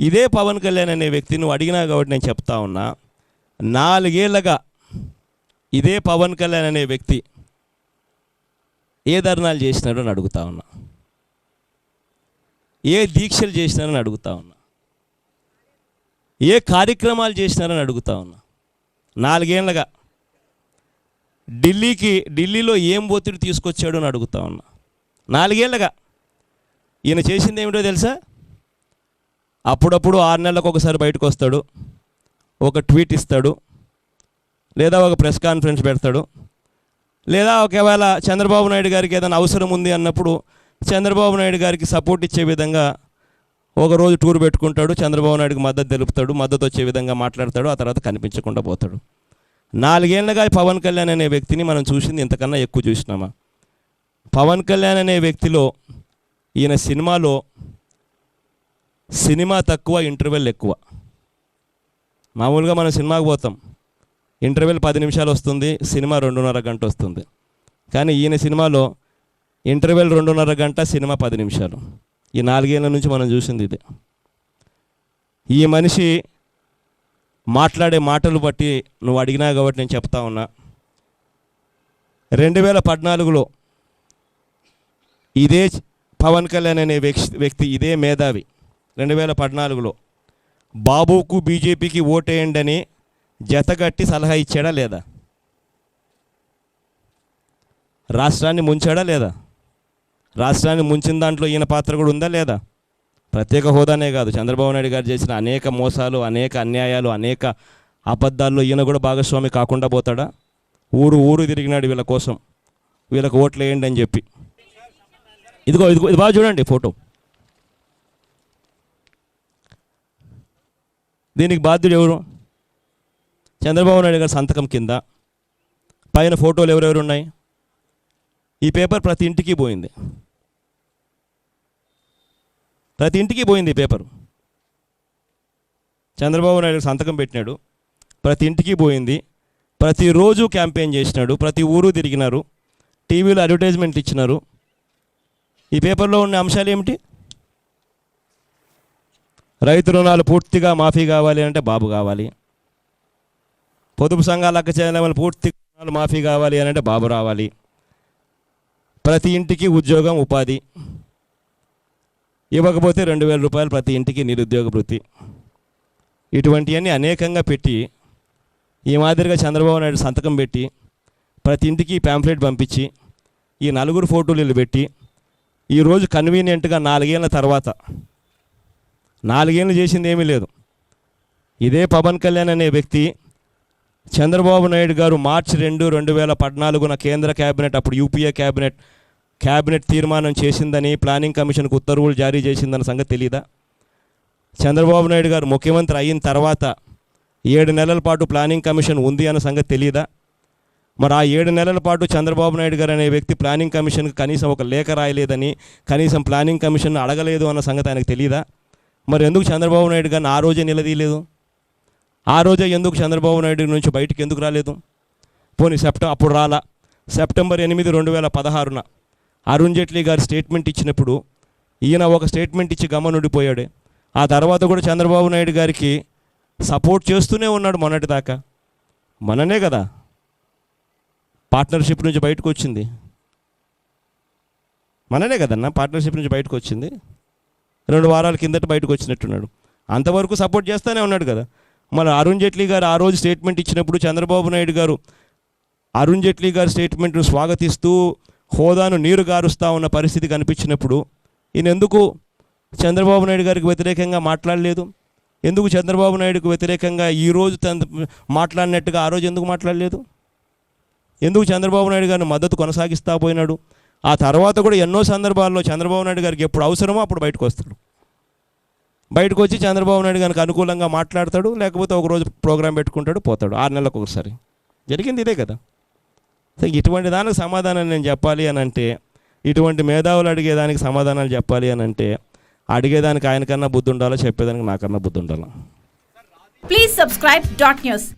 ఇదే పవన్ కళ్యాణ్ అనే వ్యక్తి నువ్వు అడిగినా కాబట్టి నేను చెప్తా ఉన్నా నాలుగేళ్ళగా ఇదే పవన్ కళ్యాణ్ అనే వ్యక్తి ఏ ధర్నాలు చేసినాడో అని అడుగుతా ఉన్నా. ఏ దీక్షలు చేసినారని అడుగుతా ఉన్నా. ఏ కార్యక్రమాలు చేసినారని అడుగుతా ఉన్నా. నాలుగేళ్ళగా ఢిల్లీకి ఢిల్లీలో ఏం ఒత్తిడి తీసుకొచ్చాడో అని అడుగుతా ఉన్నా. నాలుగేళ్ళగా ఈయన చేసింది ఏమిటో తెలుసా? అప్పుడప్పుడు ఆరు నెలలకు ఒకసారి బయటకు వస్తాడు. ఒక ట్వీట్ ఇస్తాడు. లేదా ఒక ప్రెస్ కాన్ఫరెన్స్ పెడతాడు. లేదా ఒకవేళ చంద్రబాబు నాయుడు గారికి ఏదైనా అవసరం ఉంది అన్నప్పుడు చంద్రబాబు నాయుడు గారికి సపోర్ట్ ఇచ్చే విధంగా ఒకరోజు టూర్ పెట్టుకుంటాడు. చంద్రబాబు నాయుడుకి మద్దతు తెలుపుతాడు. మద్దతు వచ్చే విధంగా మాట్లాడతాడు. ఆ తర్వాత కనిపించకుండా పోతాడు. నాలుగేళ్ళుగా పవన్ కళ్యాణ్ అనే వ్యక్తిని మనం చూసింది ఇంతకన్నా ఎక్కువ చూసినామా? పవన్ కళ్యాణ్ అనే వ్యక్తిలో ఈయన సినిమాలో సినిమా తక్కువ ఇంటర్వెల్ ఎక్కువ. మామూలుగా మనం సినిమాకి పోతాం. ఇంటర్వెల్ పది నిమిషాలు వస్తుంది సినిమా రెండున్నర గంట వస్తుంది. కానీ ఈయన సినిమాలో ఇంటర్వెల్ రెండున్నర గంట సినిమా పది నిమిషాలు. ఈ నాలుగేళ్ళ నుంచి మనం చూసింది ఇదే. ఈ మనిషి మాట్లాడే మాటలు బట్టి నువ్వు అడిగినా కాబట్టి నేను చెప్తా ఉన్నా. రెండు వేల పద్నాలుగులో ఇదే పవన్ కళ్యాణ్ అనే వ్యక్తి వ్యక్తి ఇదే మేధావి. రెండు వేల పద్నాలుగులో బాబుకు బీజేపీకి ఓటేయండి అని జతగట్టి సలహా ఇచ్చాడా లేదా? రాష్ట్రాన్ని ముంచాడా లేదా? రాష్ట్రాన్ని ముంచిన దాంట్లో ఈయన పాత్ర కూడా ఉందా లేదా? ప్రత్యేక హోదానే కాదు. చంద్రబాబు నాయుడు గారు చేసిన అనేక మోసాలు అనేక అన్యాయాలు అనేక అబద్ధాల్లో ఈయన కూడా భాగస్వామి కాకుండా పోతాడా? ఊరు ఊరు తిరిగినాడు వీళ్ళ కోసం. వీళ్ళకి ఓట్లు వేయండి అని చెప్పి. ఇదిగో ఇదిగో ఇది బాగా చూడండి ఫోటో. దీనికి బాధ్యుడు ఎవరు? చంద్రబాబు నాయుడు గారి సంతకం కింద పైన ఫోటోలు ఎవరెవరు ఉన్నాయి? ఈ పేపర్ ప్రతి ఇంటికి పోయింది. ప్రతి ఇంటికి పోయింది ఈ పేపర్. చంద్రబాబు నాయుడు సంతకం పెట్టినాడు. ప్రతి ఇంటికి పోయింది. ప్రతిరోజు క్యాంపెయిన్ చేసినాడు. ప్రతి ఊరు తిరిగినారు. టీవీలో అడ్వర్టైజ్మెంట్ ఇచ్చినారు. ఈ పేపర్లో ఉన్న అంశాలు ఏమిటి? రైతు రుణాలు పూర్తిగా మాఫీ కావాలి అంటే బాబు కావాలి. పొదుపు సంఘాల లెక్క వాళ్ళు పూర్తి రుణాలు మాఫీ కావాలి అని అంటే బాబు రావాలి. ప్రతి ఇంటికి ఉద్యోగం ఉపాధి. ఇవ్వకపోతే రెండు వేల రూపాయలు ప్రతి ఇంటికి నిరుద్యోగ వృత్తి. ఇటువంటివన్నీ అనేకంగా పెట్టి ఈ మాదిరిగా చంద్రబాబు నాయుడు సంతకం పెట్టి ప్రతి ఇంటికి ప్యాంప్లెట్ పంపించి ఈ నలుగురు ఫోటోలు వీళ్ళు పెట్టి ఈరోజు కన్వీనియంట్గా నాలుగేళ్ళ తర్వాత నాలుగేళ్ళు చేసింది ఏమీ లేదు. ఇదే పవన్ కళ్యాణ్ అనే వ్యక్తి చంద్రబాబు నాయుడు గారు మార్చి రెండు రెండు వేల పద్నాలుగున కేంద్ర కేబినెట్ అప్పుడు యూపీఏ కేబినెట్ కేబినెట్ తీర్మానం చేసిందని ప్లానింగ్ కమిషన్కు ఉత్తర్వులు జారీ చేసిందన్న సంగతి తెలీదా? చంద్రబాబు నాయుడు గారు ముఖ్యమంత్రి అయిన తర్వాత ఏడు నెలల పాటు ప్లానింగ్ కమిషన్ ఉంది అన్న సంగతి తెలీదా? మరి ఆ ఏడు నెలల పాటు చంద్రబాబు నాయుడు గారు అనే వ్యక్తి ప్లానింగ్ కమిషన్కి కనీసం ఒక లేఖ రాయలేదని కనీసం ప్లానింగ్ కమిషన్ అడగలేదు అన్న సంగతి ఆయనకు తెలియదా మరి ఎందుకు చంద్రబాబు నాయుడు గారిని ఆ రోజే నిలదీయలేదు? ఆ రోజే ఎందుకు చంద్రబాబు నాయుడు నుంచి బయటికి ఎందుకు రాలేదు? పోనీ సెప్టెంబర్ అప్పుడు రాలా. సెప్టెంబర్ ఎనిమిది రెండు వేల పదహారున అరుణ్ జైట్లీ గారు స్టేట్మెంట్ ఇచ్చినప్పుడు ఈయన ఒక స్టేట్మెంట్ ఇచ్చి గమనుండిపోయాడు ఆ తర్వాత కూడా చంద్రబాబు నాయుడు గారికి సపోర్ట్ చేస్తూనే ఉన్నాడు మొన్నటిదాకా మననే కదా పార్ట్నర్షిప్ నుంచి బయటకు వచ్చింది. మననే కదన్నా పార్ట్నర్షిప్ నుంచి బయటకు వచ్చింది. రెండు వారాల కిందట బయటకు వచ్చినట్టున్నాడు. అంతవరకు సపోర్ట్ చేస్తూనే ఉన్నాడు కదా. మన అరుణ్ జైట్లీ గారు ఆ రోజు స్టేట్మెంట్ ఇచ్చినప్పుడు చంద్రబాబు నాయుడు గారు అరుణ్ జైట్లీ గారి స్టేట్మెంట్ను స్వాగతిస్తూ హోదాను నీరు గారుస్తూ ఉన్న పరిస్థితి కనిపించినప్పుడు ఈయన ఎందుకు చంద్రబాబు నాయుడు గారికి వ్యతిరేకంగా మాట్లాడలేదు? ఎందుకు చంద్రబాబు నాయుడుకు వ్యతిరేకంగా ఈ రోజు తన మాట్లాడినట్టుగా ఆ రోజు ఎందుకు మాట్లాడలేదు? ఎందుకు చంద్రబాబు నాయుడు గారిని మద్దతు కొనసాగిస్తా పోయినాడు? ఆ తర్వాత కూడా ఎన్నో సందర్భాల్లో చంద్రబాబు నాయుడు గారికి ఎప్పుడు అవసరమో అప్పుడు బయటకు వస్తాడు. బయటకు వచ్చి చంద్రబాబు నాయుడు గారికి అనుకూలంగా మాట్లాడతాడు లేకపోతే ఒకరోజు ప్రోగ్రాం పెట్టుకుంటాడు పోతాడు. ఆరు నెలలకు ఒకసారి. జరిగింది ఇదే కదా. ఇటువంటి దానికి సమాధానం నేను చెప్పాలి అని అంటే ఇటువంటి మేధావులు అడిగేదానికి సమాధానాలు చెప్పాలి అని అంటే అడిగేదానికి ఆయనకన్నా బుద్ధి ఉండాలో చెప్పేదానికి నాకన్నా బుద్ధి ఉండాలా. Please subscribe dot news